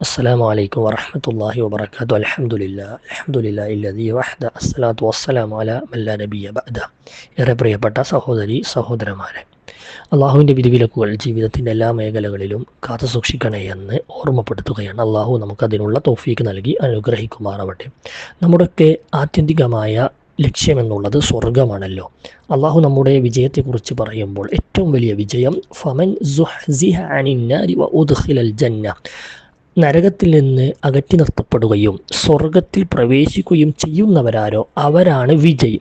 السلام عليكم ورحمة الله وبركاته الحمد لله الحمد لله الذي وحده الصلاة والسلام على من لا نبي بعده ഏറെ പ്രിയപ്പെട്ട സഹോദരി സഹോദരന്മാരെ അള്ളാഹുവിൻ്റെ വിധിവിലക്കുകൾ ജീവിതത്തിൻ്റെ എല്ലാ മേഖലകളിലും കാത്തു സൂക്ഷിക്കണേ എന്ന് ഓർമ്മപ്പെടുത്തുകയാണ് അള്ളാഹു നമുക്കതിനുള്ള തോഫീക്ക് നൽകി അനുഗ്രഹിക്കുമാറാവട്ടെ നമ്മുടെയൊക്കെ ആത്യന്തികമായ ലക്ഷ്യമെന്നുള്ളത് സ്വർഗമാണല്ലോ അള്ളാഹു നമ്മുടെ വിജയത്തെക്കുറിച്ച് പറയുമ്പോൾ ഏറ്റവും വലിയ വിജയം ഫമൻ സുഹ്സിഹ അനിന്നാരി വ ഉദ്ഖിലൽ ജന്ന നരകത്തിൽ നിന്ന് അകറ്റി നിർത്തപ്പെടുകയും സ്വർഗത്തിൽ പ്രവേശിക്കുകയും ചെയ്യുന്നവരാരോ അവരാണ് വിജയി.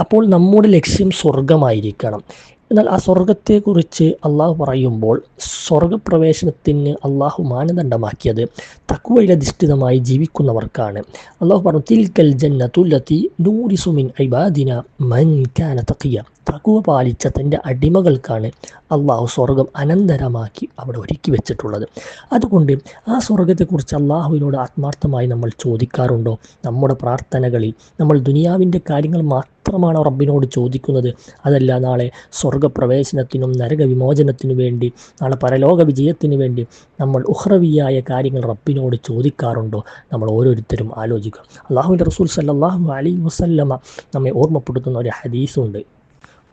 അപ്പോൾ നമ്മുടെ ലക്ഷ്യം സ്വർഗമായിരിക്കണം. എന്നാൽ ആ സ്വർഗത്തെക്കുറിച്ച് അള്ളാഹു പറയുമ്പോൾ സ്വർഗപ്രവേശനത്തിന് അള്ളാഹു മാനദണ്ഡമാക്കിയത് തക്കുവയിലധിഷ്ഠിതമായി ജീവിക്കുന്നവർക്കാണ്. അള്ളാഹു പറഞ്ഞു തിൽക്കൽ ജന്നത്തുല്ലത്തി നൂറിസുമിൻ ഐബാദിന മൻ കാന തക്കിയ തക്കുവ പാലിച്ച തന്റെ അടിമകൾക്കാണ് അള്ളാഹു സ്വർഗം അനന്തരമാക്കി അവിടെ ഒരുക്കി വെച്ചിട്ടുള്ളത്. അതുകൊണ്ട് ആ സ്വർഗത്തെക്കുറിച്ച് അള്ളാഹുവിനോട് ആത്മാർത്ഥമായി നമ്മൾ ചോദിക്കാറുണ്ടോ? നമ്മുടെ പ്രാർത്ഥനകളിൽ നമ്മൾ ദുനിയാവിന്റെ കാര്യങ്ങൾ മാത്രമാണ് റബ്ബിനോട് ചോദിക്കുന്നത്? അതല്ല നാളെ സ്വർഗപ്രവേശനത്തിനും നരകവിമോചനത്തിനു വേണ്ടി നാളെ പരലോക വിജയത്തിന് വേണ്ടി നമ്മൾ ഉഹ്റവിയായ കാര്യങ്ങൾ റബ്ബിനോട് ചോദിക്കാറുണ്ടോ? നമ്മൾ ഓരോരുത്തരും ആലോചിക്കുക. അള്ളാഹുവിന്റെ റസൂൽ സല്ലാഹു അലി വസല്ലമ നമ്മെ ഓർമ്മപ്പെടുത്തുന്ന ഒരു ഹദീസുണ്ട്.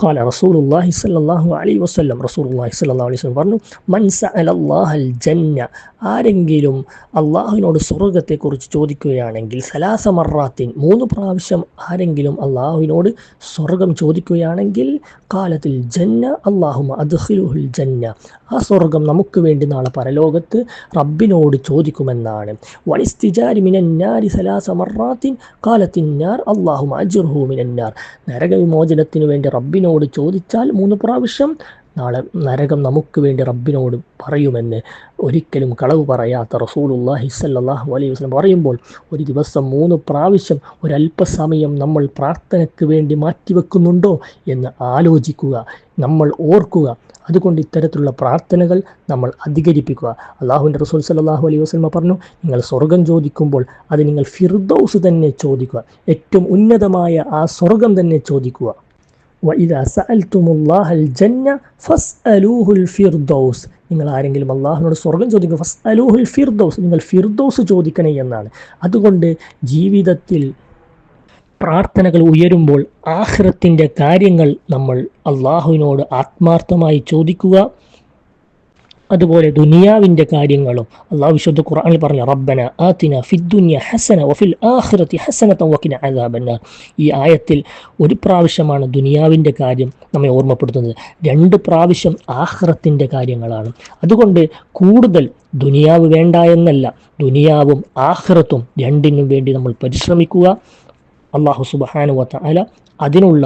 قال رسول الله صلى الله عليه وسلم رسول الله صلى الله عليه وسلم പറഞ്ഞു മൻസ الله الجنه ആരെങ്കിലും അല്ലാഹുവിനോട് സ്വർഗത്തെക്കുറിച്ച് ചോദിക്കുകയാണെങ്കിൽ സലാസ സലാസമറാത്തിൻ മൂന്ന് പ്രാവശ്യം ആരെങ്കിലും അല്ലാഹുവിനോട് സ്വർഗം ചോദിക്കുകയാണെങ്കിൽ കാലത്തിൽ ജന്ന അള്ളാഹുമ അദ്ഹിലുഹുൽ ജന്ന ആ സ്വർഗം നമുക്ക് വേണ്ടി നാളെ പരലോകത്ത് റബ്ബിനോട് ചോദിക്കുമെന്നാണ്. വണിസ്തിജാരി മിനന്നാരി സലാസമറാത്തിൻ കാലത്തിൻ നാർ അള്ളാഹുമ അജുർഹു മിനന്നാർ നരകവിമോചനത്തിനു വേണ്ടി റബ്ബിനോട് ചോദിച്ചാൽ മൂന്ന് പ്രാവശ്യം നാളെ നരകം നമുക്ക് വേണ്ടി റബ്ബിനോട് പറയുമെന്ന് ഒരിക്കലും കളവ് പറയാത്ത റസൂലുല്ലാഹി ഹിസല്ലാഹു അലൈഹി വസ്ലം പറയുമ്പോൾ ഒരു ദിവസം മൂന്ന് പ്രാവശ്യം ഒരല്പസമയം നമ്മൾ പ്രാർത്ഥനയ്ക്ക് വേണ്ടി മാറ്റിവെക്കുന്നുണ്ടോ എന്ന് ആലോചിക്കുക നമ്മൾ ഓർക്കുക. അതുകൊണ്ട് ഇത്തരത്തിലുള്ള പ്രാർത്ഥനകൾ നമ്മൾ അധികരിപ്പിക്കുക. അള്ളാഹുവിന്റെ റസൂൽ സല്ലാഹു അലൈഹി വസ്ലമ പറഞ്ഞു നിങ്ങൾ സ്വർഗം ചോദിക്കുമ്പോൾ അത് നിങ്ങൾ ഫിർദൌസ് തന്നെ ചോദിക്കുക. ഏറ്റവും ഉന്നതമായ ആ സ്വർഗം തന്നെ ചോദിക്കുക. വഇദ സഅൽതുമുല്ലാഹൽ ജന്ന ഫസ്അലൂഹുൽ ഫിർദൗസ് നിങ്ങൾ ആരെങ്കിലും അള്ളാഹുനോട് സ്വർഗം ചോദിക്കും ഫസ് അലൂഹുൽ ഫിർദൗസ് നിങ്ങൾ ഫിർദൗസ് ചോദിക്കണേ എന്നാണ്. അതുകൊണ്ട് ജീവിതത്തിൽ പ്രാർത്ഥനകൾ ഉയരുമ്പോൾ ആഹ്റത്തിന്റെ കാര്യങ്ങൾ നമ്മൾ അള്ളാഹുവിനോട് ആത്മാർത്ഥമായി ചോദിക്കുക. അതുപോലെ ദുനിയാവിന്റെ കാര്യങ്ങളും അള്ളാഹു വിശുദ്ധ ഖുർആനിൽ പറഞ്ഞ റബ്ബന ആത്തിന ഫിദ്ദുന്യ ഹസന വഫിൽ ആഖിറത്തി ഹസന തവക്കിന അദാബന്ന ഈ ആയത്തിൽ ഒരു പ്രാവശ്യമാണ് ദുനിയാവിന്റെ കാര്യം നമ്മെ ഓർമ്മപ്പെടുത്തുന്നത്. രണ്ട് പ്രാവശ്യം ആഹ്റത്തിന്റെ കാര്യങ്ങളാണ്. അതുകൊണ്ട് കൂടുതൽ ദുനിയാവ് വേണ്ട എന്നല്ല ദുനിയാവും ആഹ്റത്തും രണ്ടിനും വേണ്ടി നമ്മൾ പരിശ്രമിക്കുക. അള്ളാഹു സുബാനുവത്ത അല അതിനുള്ള